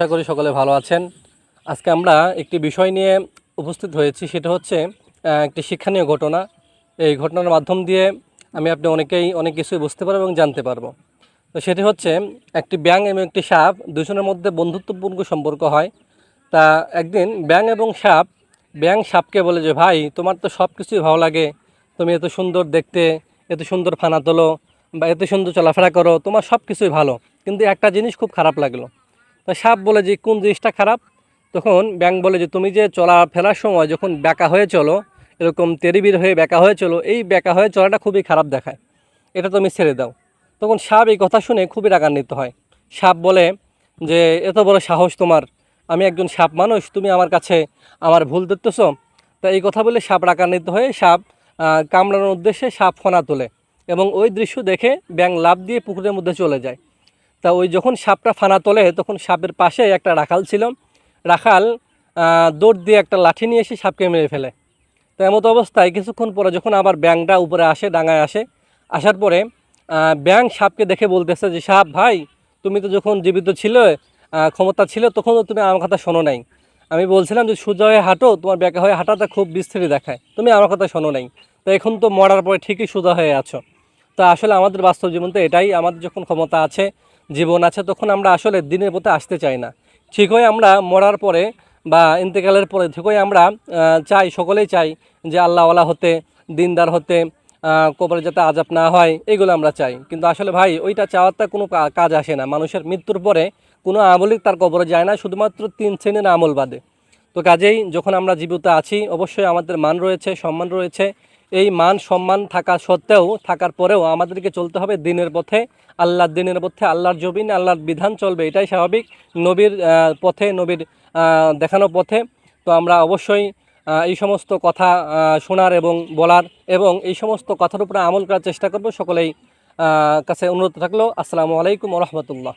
আশা করি সকলে ভালো আছেন। আজকে আমরা একটি বিষয় নিয়ে উপস্থিত হয়েছি, সেটা হচ্ছে একটি শিক্ষণীয় ঘটনা। এই ঘটনার মাধ্যম দিয়ে আমি আপনি অনেকেই অনেক কিছুই বুঝতে পারব এবং জানতে পারব। তো সেটি হচ্ছে, একটি ব্যাং এবং একটি সাপ দুজনের মধ্যে বন্ধুত্বপূর্ণ সম্পর্ক হয়। তা একদিন ব্যাং এবং সাপ ব্যাং সাপকে বলে যে, ভাই, তোমার তো সব কিছুই ভালো লাগে। তুমি এত সুন্দর দেখতে, এত সুন্দর ফানা তোলো, বা এত সুন্দর চলাফেরা করো, তোমার সব কিছুই ভালো। কিন্তু একটা জিনিস খুব খারাপ লাগল। তা সাপ বলে যে কোন জিনিসটা খারাপ? তখন ব্যাং বলে যে, তুমি যে চলা ফেরার সময় যখন ব্যাকা হয়ে চলো, এরকম তেরিবির হয়ে ব্যাকা হয়ে চলো, এই ব্যাকা হয়ে চলাটা খুবই খারাপ দেখায়। এটা তুমি ছেড়ে দাও। তখন সাপ এই কথা শুনে খুবই রাগান্বিত হয়। সাপ বলে যে, এত বড় সাহস তোমার। আমি একজন সাপ মানুষ, তুমি আমার কাছে আমার ভুল ধরতেছ? তা এই কথা বলে সাপ রাগান্বিত হয়ে সাপ কামড়ানোর উদ্দেশ্যে সাপ ফোনা তোলে এবং ওই দৃশ্য দেখে ব্যাং লাভ দিয়ে পুকুরের মধ্যে চলে যায়। তা ওই যখন সাপটা ফানা তোলে, তখন সাপের পাশে একটা রাখাল ছিল। রাখাল দৌড় দিয়ে একটা লাঠি নিয়ে এসে সাপকে মেরে ফেলে। তো এমতো অবস্থায় কিছুক্ষণ পরে যখন আবার ব্যাংটা উপরে আসে, ডাঙায় আসে, আসার পরে ব্যাং সাপকে দেখে বলতেছে যে, সাপ ভাই, তুমি তো যখন জীবিত ছিল ক্ষমতা ছিল তখন তুমি আমার কথা শোনো নাই। আমি বলছিলাম যে, সোজা হয়ে হাঁটো, তোমার ব্যাকা হয়ে হাঁটাটা খুব বিস্তৃতি দেখায়। তুমি আমার কথা শোনো নাই। তো এখন তো মরার পরে ঠিকই সোজা হয়ে আছো। তো আসলে আমাদের বাস্তব জীবন তো এটাই, আমাদের যখন ক্ষমতা আছে জীবন আছে তখন আমরা আসলে দিনের পথে আসতে চাই না। ঠিক হয়ে আমরা মরার পরে বা ইন্তেকালের পরে ঠিকই আমরা চাই, সকলেই চাই যে আল্লাহওয়ালা হতে, দিনদার হতে কবরে যাতে আজাব না হয়, এগুলো আমরা চাই। কিন্তু আসলে ভাই, ওইটা চাওয়ারটা কোনো কাজ আসে না। মানুষের মৃত্যুর পরে কোনো আমলই তার কবরে যায় না, শুধুমাত্র তিন শ্রেণির আমল বাদে। তো কাজেই যখন আমরা জীবিত আছি, অবশ্যই আমাদের মান রয়েছে, সম্মান রয়েছে এই মান সম্মান থাকা সত্ত্বেও, থাকার পরেও আমাদেরকে চলতে হবে দিনের পথে। আল্লাহর দিনের পথে, আল্লাহর জবিন আল্লাহর বিধান চলবে, এটাই স্বাভাবিক। নবীর পথে, নবীর দেখানো পথে। তো আমরা অবশ্যই এই সমস্ত কথা শোনার এবং বলার এবং এই সমস্ত কথার উপরে আমল করার চেষ্টা করব। সকলেই কাছে অনুরোধ থাকল। আসসালামু আলাইকুম রহমতুল্লাহ।